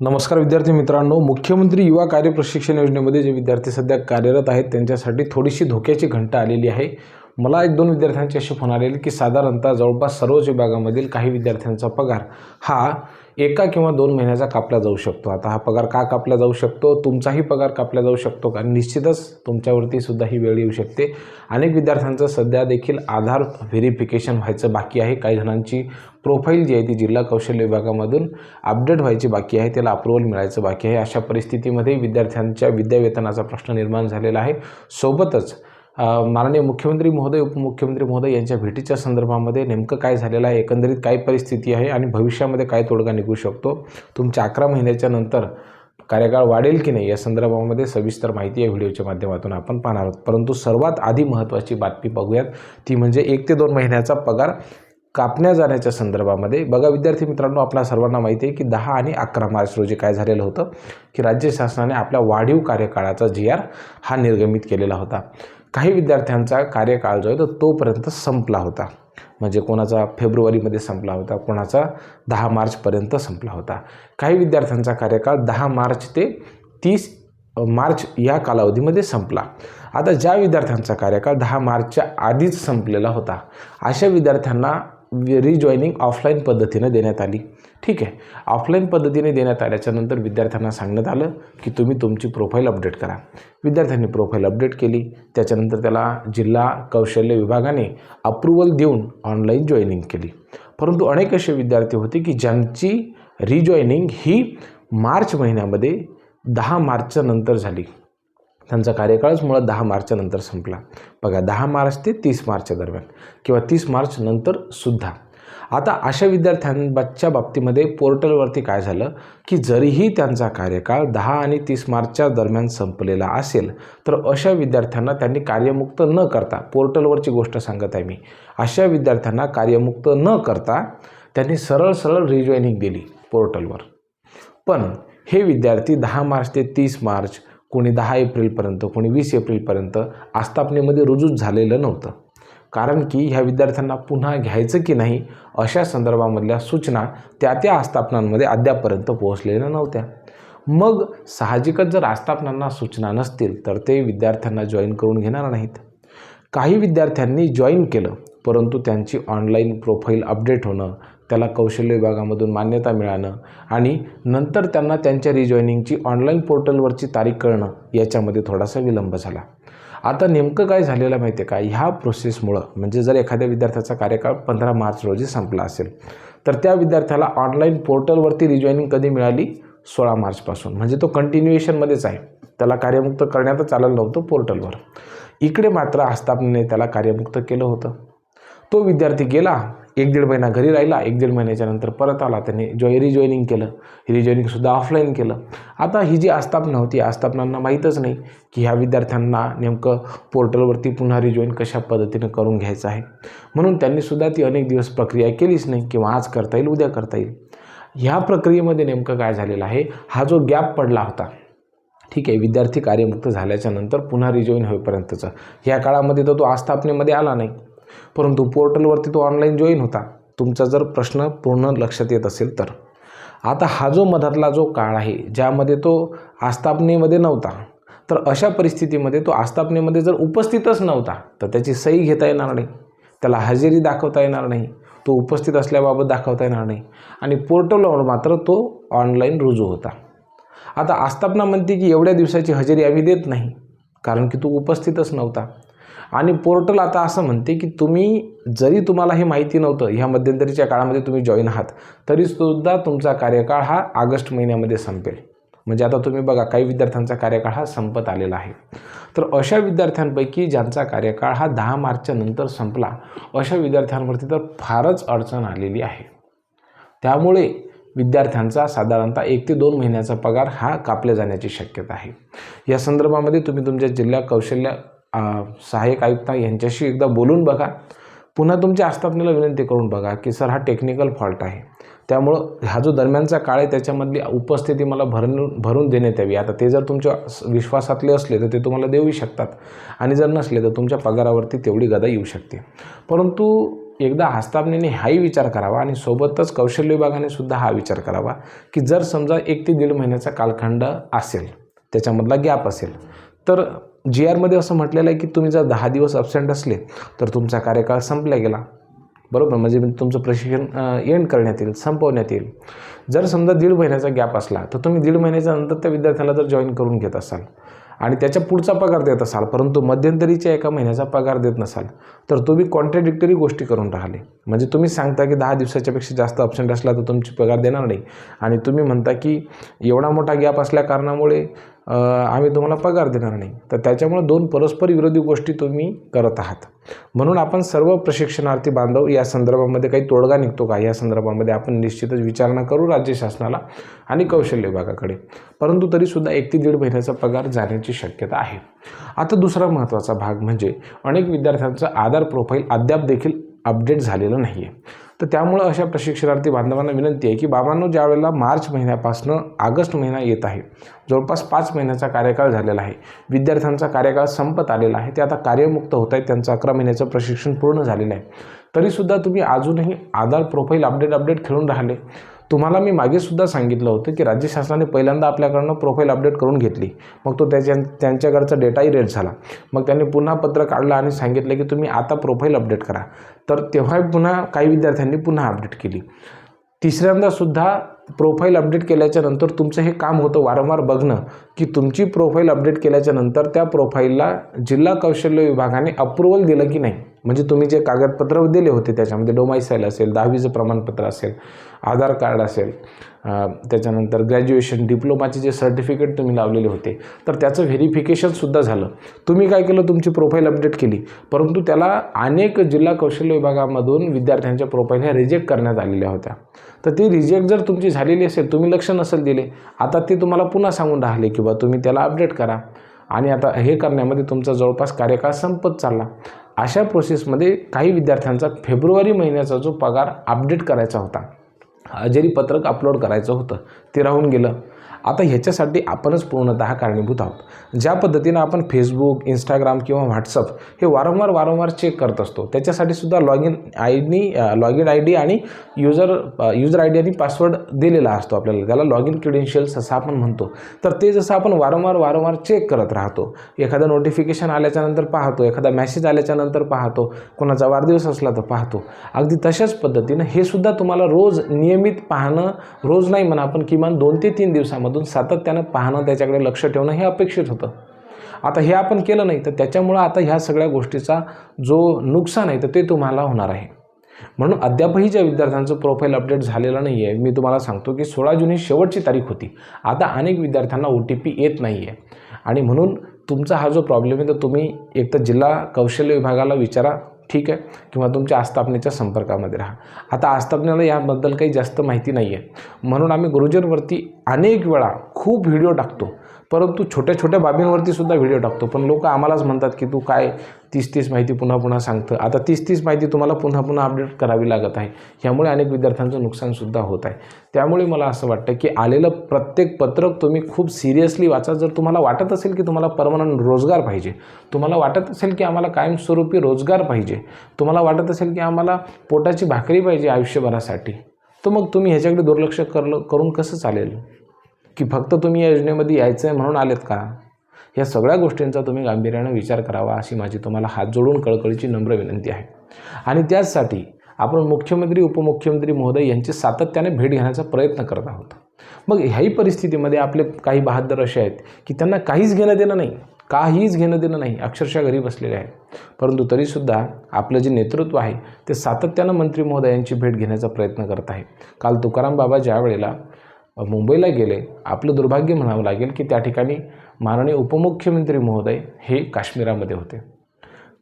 नमस्कार विद्यार्थी मित्रांनो. मुख्यमंत्री युवा कार्य प्रशिक्षण योजनेमध्ये जे विद्यार्थी सध्या कार्यरत आहेत त्यांच्यासाठी थोडीशी धोक्याची घंटा आलेली आहे. मला एक दोन विद्यार्थ्यांचे असे फोन आलेले की साधारणतः जवळपास सर्वच विभागामधील काही विद्यार्थ्यांचा पगार हा एका किंवा दोन महिन्याचा कापला जाऊ शकतो. आता हा पगार का कापला जाऊ शकतो? तुमचाही पगार कापला जाऊ शकतो. कारण निश्चितच तुमच्यावरती सुद्धा ही वेळ येऊ शकते. अनेक विद्यार्थ्यांचं सध्या देखील आधार व्हेरिफिकेशन व्हायचं बाकी आहे. काही जणांची प्रोफाईल जी आहे ती जिल्हा कौशल्य विभागामधून अपडेट व्हायची बाकी आहे. त्याला अप्रुव्हल मिळायचं बाकी आहे. अशा परिस्थितीमध्ये विद्यार्थ्यांच्या विद्यावेतनाचा प्रश्न निर्माण झालेला आहे. सोबतच माननीय मुख्यमंत्री महोदय उपमुख्यमंत्री महोदय यांच्या भेटीच्या संदर्भामध्ये नेमकं काय झालेलं आहे? एकंदरीत काय परिस्थिती आहे आणि भविष्यामध्ये काय तोडगा निघू शकतो? तुमच्या अकरा महिन्याच्या नंतर कार्यकाळ वाढेल की नाही या संदर्भामध्ये सविस्तर माहिती या व्हिडिओच्या माध्यमातून आपण पाहणार आहोत. परंतु सर्वात आधी महत्त्वाची बातमी बघूयात. ती म्हणजे एक ते दोन महिन्याचा पगार कापण्या जाण्याच्या संदर्भामध्ये. बघा विद्यार्थी मित्रांनो आपल्या सर्वांना माहिती आहे की दहा आणि अकरा मार्च रोजी काय झालेलं होतं? की राज्य शासनाने आपल्या वाढीव कार्यकाळाचा जी आर हा निर्गमित केलेला होता. काही विद्यार्थ्यांचा कार्यकाळ जो आहे तो तोपर्यंत संपला होता. म्हणजे कोणाचा फेब्रुवारीमध्ये संपला होता कोणाचा दहा मार्चपर्यंत संपला होता. काही विद्यार्थ्यांचा कार्यकाळ दहा मार्च ते तीस मार्च या कालावधीमध्ये संपला. आता ज्या विद्यार्थ्यांचा कार्यकाळ दहा मार्चच्या आधीच संपलेला होता अशा विद्यार्थ्यांना रिजॉईनिंग ऑफलाईन पद्धतीनं देण्यात आली. ठीक आहे. ऑफलाईन पद्धतीने देण्यात आल्याच्यानंतर विद्यार्थ्यांना सांगण्यात आलं की तुम्ही तुमची प्रोफाईल अपडेट करा. विद्यार्थ्यांनी प्रोफाईल अपडेट केली. त्याच्यानंतर त्याला जिल्हा कौशल्य विभागाने अप्रुव्हल देऊन ऑनलाईन जॉईनिंग केली. परंतु अनेक असे विद्यार्थी होते की ज्यांची रिजॉईनिंग ही मार्च महिन्यामध्ये दहा मार्चच्या नंतर झाली. त्यांचा कार्यकाळच मुळात दहा मार्चच्या नंतर संपला. बघा दहा मार्च ते तीस मार्चच्या दरम्यान किंवा तीस मार्च नंतर सुद्धा. आता अशा विद्यार्थ्यांच्या बाबतीमध्ये पोर्टलवरती काय झालं की जरीही त्यांचा कार्यकाळ दहा आणि तीस मार्चच्या दरम्यान संपलेला असेल तर अशा विद्यार्थ्यांना त्यांनी कार्यमुक्त न करता पोर्टलवरची गोष्ट सांगत आहे मी अशा विद्यार्थ्यांना कार्यमुक्त न करता त्यांनी सरळ सरळ रिजॉईनिंग दिली पोर्टलवर. पण हे विद्यार्थी दहा मार्च ते तीस मार्च कोणी दहा एप्रिलपर्यंत कोणी वीस एप्रिलपर्यंत आस्थापनेमध्ये रुजूच झालेलं नव्हतं. कारण की ह्या विद्यार्थ्यांना पुन्हा घ्यायचं की नाही अशा संदर्भामधल्या सूचना त्या त्या आस्थापनांमध्ये अद्यापपर्यंत पोहोचलेल्या नव्हत्या. मग साहजिकच जर आस्थापनांना सूचना नसतील तर ते विद्यार्थ्यांना जॉईन करून घेणार नाहीत. काही विद्यार्थ्यांनी जॉईन केलं परंतु त्यांची ऑनलाईन प्रोफाईल अपडेट होणं त्याला कौशल्य विभागामधून मान्यता मिळणं आणि नंतर त्यांना त्यांच्या रिजॉईनिंगची ऑनलाईन पोर्टलवरची तारीख कळणं याच्यामध्ये थोडासा विलंब झाला. आता नेमकं काय झालेलं माहिती आहे का? ह्या प्रोसेसमुळं म्हणजे जर एखाद्या विद्यार्थ्याचा कार्यकाळ पंधरा मार्च रोजी संपला असेल तर त्या विद्यार्थ्याला ऑनलाईन पोर्टलवरती रिजॉईनिंग कधी मिळाली? सोळा मार्चपासून म्हणजे तो कंटिन्युएशनमध्येच आहे. त्याला कार्यमुक्त करण्यातच आलेलं नव्हतं पोर्टलवर इकडे मात्र आस्थापनेने त्याला कार्यमुक्त केलं होतं. तो विद्यार्थी गेला एक दीड महिना घरी राहिला एक दीड महिन्याच्या नंतर परत आला. त्याने जॉय रिजॉईनिंग केलं. रिजॉईनिंगसुद्धा ऑफलाईन केलं. आता ही जी आस्थापना होती आस्थापनांना माहीतच नाही की ह्या विद्यार्थ्यांना नेमकं पोर्टलवरती पुन्हा रिजॉईन कशा पद्धतीनं करून घ्यायचं आहे. म्हणून त्यांनीसुद्धा ती अनेक दिवस प्रक्रिया केलीच नाही किंवा आज करता येईल उद्या करता येईल. ह्या प्रक्रियेमध्ये नेमकं काय झालेलं आहे? हा जो गॅप पडला होता ठीक आहे विद्यार्थी कार्यमुक्त झाल्याच्यानंतर पुन्हा रिजॉईन होईपर्यंतचं. ह्या काळामध्ये तर तो आस्थापनेमध्ये आला नाही. परंतु पोर्टलवरती तो ऑनलाईन जॉईन होता. तुमचा जर प्रश्न पूर्ण लक्षात येत असेल तर. आता हा जो मधातला जो काळ आहे ज्यामध्ये तो आस्थापनेमध्ये नव्हता तर अशा परिस्थितीमध्ये तो आस्थापनेमध्ये जर उपस्थितच नव्हता तर त्याची सही घेता येणार नाही. त्याला हजेरी दाखवता येणार नाही. तो उपस्थित असल्याबाबत दाखवता येणार नाही. आणि पोर्टलवर मात्र तो ऑनलाईन रुजू होता. आता आस्थापना म्हणते की एवढ्या दिवसाची हजेरी आम्ही देत नाही कारण की तो उपस्थितच नव्हता. आणि पोर्टल आता असं म्हणते की तुम्ही जरी तुम्हाला हे माहिती नव्हतं ह्या मध्यंतरीच्या काळामध्ये तुम्ही जॉईन आहात तरीसुद्धा तुमचा कार्यकाळ हा ऑगस्ट महिन्यामध्ये संपेल. म्हणजे आता तुम्ही बघा काही विद्यार्थ्यांचा कार्यकाळ हा संपत आलेला आहे. तर अशा विद्यार्थ्यांपैकी ज्यांचा कार्यकाळ हा दहा मार्चच्या नंतर संपला अशा विद्यार्थ्यांवरती तर फारच अडचण आलेली आहे. त्यामुळे विद्यार्थ्यांचा साधारणतः एक ते दोन महिन्याचा पगार हा कापल्या जाण्याची शक्यता आहे. या संदर्भामध्ये तुम्ही तुमच्या जिल्हा कौशल्य सहाय्यक आयुक्त यांच्याशी एकदा बोलून बघा. पुन्हा तुमच्या आस्थापनेला विनंती करून बघा की सर हा टेक्निकल फॉल्ट आहे. त्यामुळं हा जो दरम्यानचा काळ आहे त्याच्यामधली उपस्थिती मला भरून भरून देण्यात यावी. आता ते जर तुमच्या विश्वासातले असले तर ते तुम्हाला देऊही शकतात. आणि जर नसले तर तुमच्या पगारावरती तेवढी गदा येऊ शकते. परंतु एकदा आस्थापनेने हाही विचार करावा आणि सोबतच कौशल्य विभागाने सुद्धा हा विचार करावा की जर समजा एक ते दीड महिन्याचा कालखंड असेल त्याच्यामधला गॅप असेल तर जी आरमध्ये असं म्हटलेलं आहे की तुम्ही जर दहा दिवस अबसेंट असले तर तुमचा कार्यकाळ संपला गेला. बरोबर? म्हणजे तुमचं प्रशिक्षण एंड करण्यात येईल संपवण्यात येईल. जर समजा दीड महिन्याचा गॅप असला तर तुम्ही दीड महिन्याच्या नंतर त्या विद्यार्थ्याला जर जॉईन करून घेत असाल आणि त्याच्या पुढचा पगार देत असाल परंतु मध्यंतरीच्या एका महिन्याचा पगार देत नसाल तर तुम्ही कॉन्ट्रॅडिक्टरी गोष्टी करून राहिले. म्हणजे तुम्ही सांगता की दहा दिवसाच्यापेक्षा जास्त ऑप्शन असला तर तुमची पगार देणार नाही. आणि तुम्ही म्हणता की एवढा मोठा गॅप असल्या कारणामुळे आम्ही तुम्हाला पगार देणार नाही. तर त्याच्यामुळे दोन परस्पर विरोधी गोष्टी तुम्ही करत आहात. म्हणून आपण सर्व प्रशिक्षणार्थी बांधव या संदर्भामध्ये काही तोडगा निघतो का? या संदर्भामध्ये आपण निश्चितच विचारणा करू राज्य शासनाला आणि कौशल्य विभागाकडे. परंतु तरीसुद्धा एक ते दीड महिन्याचा पगार जाण्याची शक्यता आहे. आता दुसरा महत्त्वाचा भाग म्हणजे अनेक विद्यार्थ्यांचं आधार प्रोफाईल अद्याप देखील अपडेट झालेलं नाही आहे तर त्यामुळं अशा प्रशिक्षणार्थी बांधवांना विनंती आहे की बाबांनो ज्यावेळेला मार्च महिन्यापासून ऑगस्ट महिना येत आहे जवळपास पाच महिन्याचा कार्यकाळ झालेला आहे विद्यार्थ्यांचा कार्यकाळ संपत आलेला आहे ते आता कार्यमुक्त होत आहेत त्यांचं अकरा महिन्याचं प्रशिक्षण पूर्ण झालेलं आहे. तरीसुद्धा तुम्ही अजूनही आधार प्रोफाईल अपडेट अपडेट खेळून राहिले. तुम्हाला मी मागेसुद्धा सांगितलं होतं की राज्य शासनाने पहिल्यांदा आपल्याकडनं प्रोफाईल अपडेट करून घेतली. मग तो त्याच्या त्यांच्याकडचा डेटाही रेट झाला. मग त्यांनी पुन्हा पत्र काढलं आणि सांगितलं की तुम्ही आता प्रोफाईल अपडेट करा. तर तेव्हा पुन्हा काही विद्यार्थ्यांनी पुन्हा अपडेट केली. तिसऱ्यांदा सुद्धा प्रोफाईल अपडेट केल्याच्यानंतर तुमचं हे काम होतं वारंवार बघणं की तुमची प्रोफाईल अपडेट केल्याच्यानंतर त्या प्रोफाईलला जिल्हा कौशल्य विभागाने अप्रुव्हल दिलं की नाही. म्हणजे तुम्ही जे कागदपत्र दिले होते त्याच्यामध्ये डोमायसाईल असेल दहावीचं प्रमाणपत्र असेल आधार कार्ड असेल त्याच्यानंतर ग्रॅज्युएशन डिप्लोमाचे जे सर्टिफिकेट तुम्ही लावलेले होते तर त्याचं व्हेरिफिकेशनसुद्धा झालं. तुम्ही काय केलं? तुमची प्रोफाईल अपडेट केली. परंतु त्याला अनेक जिल्हा कौशल्य विभागामधून विद्यार्थ्यांच्या प्रोफाईल ह्या रिजेक्ट करण्यात आलेल्या होत्या. तर ती रिजेक्ट जर तुमची झालेली असेल तुम्ही लक्ष नसेल दिले आता ते तुम्हाला पुन्हा सांगून राहिले की बा तुम्ही त्याला अपडेट करा. आणि आता हे करण्यामध्ये तुमचा जवळपास कार्यकाळ संपत चालला. अशा प्रोसेसमध्ये काही विद्यार्थ्यांचा फेब्रुवारी महिन्याचा जो पगार अपडेट करायचा होता हजेरी पत्रक अपलोड करायचं होतं ते राहून गेलं. आता ह्याच्यासाठी आपणच पूर्णतः कारणीभूत आहोत. ज्या पद्धतीनं आपण फेसबुक इंस्टाग्राम किंवा व्हॉट्सअप हे वारंवार वारंवार चेक करत असतो त्याच्यासाठी सुद्धा log in I D log in I D आणि युजर युजर आय डी आणि पासवर्ड दिलेला असतो आपल्याला. त्याला लॉग इन क्रिडेन्शियल्स असं आपण म्हणतो. तर ते जसं आपण वारंवार वारंवार चेक करत राहतो एखादं नोटिफिकेशन आल्याच्यानंतर पाहतो एखादा मेसेज आल्याच्यानंतर पाहतो कोणाचा वाढदिवस असला तर पाहतो. अगदी तशाच पद्धतीनं हे सुद्धा तुम्हाला रोज नियमित पाहणं रोज नाही म्हणा आपण किमान दोन ते तीन दिवसामध्ये दिवसामधून सातत्यानं पाहणं त्याच्याकडे लक्ष ठेवणं हे अपेक्षित होतं. आता हे आपण केलं नाही तर त्याच्यामुळं आता ह्या सगळ्या गोष्टीचा जो नुकसान आहे तर ते तुम्हाला होणार आहे. म्हणून अद्यापही ज्या विद्यार्थ्यांचं प्रोफाईल अपडेट झालेलं नाही आहे मी तुम्हाला सांगतो की सोळा जून ही शेवटची तारीख होती. आता अनेक विद्यार्थ्यांना ओ टी पी येत नाही आहे आणि म्हणून तुमचा हा जो प्रॉब्लेम आहे तर तुम्ही एक तर जिल्हा कौशल्य विभागाला विचारा ठीक आहे? किंवा तुमच्या आस्थापनेच्या संपर्कामध्ये राहा. आता आस्थापनेला याबद्दल काही जास्त माहिती नाही आहे म्हणून आम्ही गुरुजनवरती अनेक वेळा खूप व्हिडिओ टाकतो. परंतु छोट्या छोट्या बाबींवरती सुद्धा व्हिडिओ टाकतो. पण लोक आम्हालाच म्हणतात की तू काय तीस तीस माहिती पुन्हा पुन्हा सांगतं. आता तीस तीस माहिती तुम्हाला पुन्हा पुन्हा अपडेट करावी लागत आहे. ह्यामुळे अनेक विद्यार्थ्यांचं नुकसानसुद्धा होत आहे. त्यामुळे मला असं वाटतं की आलेलं प्रत्येक पत्रक तुम्ही खूप सिरियसली वाचा. जर तुम्हाला वाटत असेल की तुम्हाला परमनंट रोजगार पाहिजे तुम्हाला वाटत असेल की आम्हाला कायमस्वरूपी रोजगार पाहिजे तुम्हाला वाटत असेल की आम्हाला पोटाची भाकरी पाहिजे आयुष्यभरासाठी तर मग तुम्ही ह्याच्याकडे दुर्लक्ष करलं करून कसं चालेल? की फक्त तुम्ही या योजनेमध्ये यायचं आहे म्हणून आलेत का? या सगळ्या गोष्टींचा तुम्ही गांभीर्यानं विचार करावा अशी माझी तुम्हाला हात जोडून कळकळीची नम्र विनंती आहे. आणि त्याचसाठी आपण मुख्यमंत्री उपमुख्यमंत्री महोदय यांची सातत्याने भेट घेण्याचा प्रयत्न करत आहोत. मग ह्याही परिस्थितीमध्ये आपले काही बहादर असे आहेत की त्यांना काहीच घेणं देणं नाही. काहीच घेणं देणं नाही. अक्षरशः घरी बसलेले आहे परंतु तरीसुद्धा आपलं जे नेतृत्व आहे ते सातत्यानं मंत्री महोदयांची भेट घेण्याचा प्रयत्न करत आहे. काल तुकाराम बाबा ज्या वेळेला मुंबईला गेले आपलं दुर्भाग्य म्हणावं लागेल की त्या ठिकाणी माननीय उपमुख्यमंत्री महोदय हे काश्मीरामध्ये होते.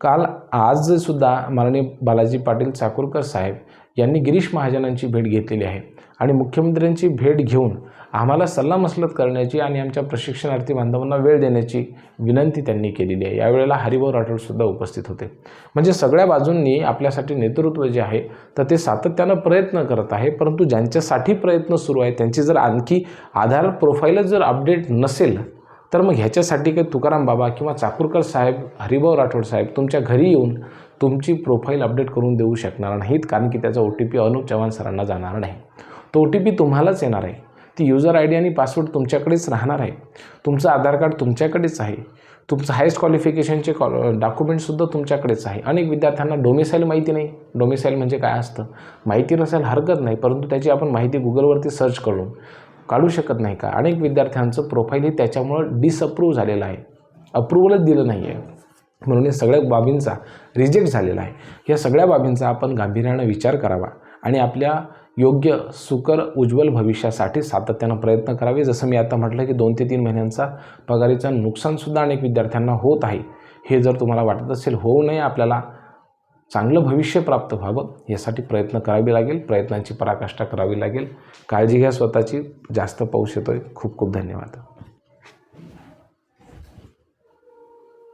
काल आजसुद्धा माननीय बालाजी पाटील चाकूरकर साहेब यांनी गिरीश महाजनांची भेट घेतलेली आहे. आणि मुख्यमंत्र्यांची भेट घेऊन आम्हाला सल्लामसलत करण्याची आणि आमच्या प्रशिक्षणार्थी बांधवांना वेळ देण्याची विनंती त्यांनी केलेली आहे. यावेळेला हरिभाऊ राठोडसुद्धा उपस्थित होते. म्हणजे सगळ्या बाजूंनी आपल्यासाठी नेतृत्व जे आहे तर ते सातत्यानं प्रयत्न करत आहे परंतु ज्यांच्यासाठी प्रयत्न सुरू आहे त्यांची जर आणखी आधार प्रोफाईलच जर अपडेट नसेल तर मग ह्याच्यासाठी काही तुकाराम बाबा किंवा चाकूरकर साहेब हरिभाऊ राठोड साहेब तुमच्या घरी येऊन तुमची प्रोफाईल अपडेट करून देऊ शकणार नाहीत कारण की त्याचा O T P Anup Chavan सरांना जाणार नाही. तो ओ टी पी तुम्हालाच येणार आहे. ती युजर आय डी आणि पासवर्ड तुमच्याकडेच राहणार आहे. तुमचं आधार कार्ड तुमच्याकडेच आहे. तुमचं हायस्ट क्वालिफिकेशनचे कॉ डॉक्युमेंटसुद्धा तुमच्याकडेच आहे. अनेक विद्यार्थ्यांना डोमिसाईल माहिती नाही. डोमिसाईल म्हणजे काय असतं? माहिती नसायला हरकत नाही परंतु त्याची आपण माहिती गुगलवरती सर्च करून काढू शकत नाही का? अनेक विद्यार्थ्यांचं प्रोफाईल हे त्याच्यामुळं डिसअप्रूव्ह झालेलं आहे. अप्रुव्हलच दिलं नाही आहे म्हणून या सगळ्या बाबींचा रिजेक्ट झालेला आहे. या सगळ्या बाबींचा आपण गांभीर्यानं विचार करावा आणि आपल्या योग्य सुकर उज्ज्वल भविष्यासाठी सातत्यानं प्रयत्न करावे. जसं मी आता म्हटलं की दोन ते तीन महिन्यांचा पगारीचं नुकसानसुद्धा अनेक विद्यार्थ्यांना होत आहे. हे जर तुम्हाला वाटत असेल होऊ नये आपल्याला चांगलं भविष्य प्राप्त व्हावं यासाठी प्रयत्न करावे लागेल. प्रयत्नांची पराकाष्ठा करावी लागेल. काळजी घ्या स्वतःची. जास्त पाऊस येतोय. खूप खूप धन्यवाद.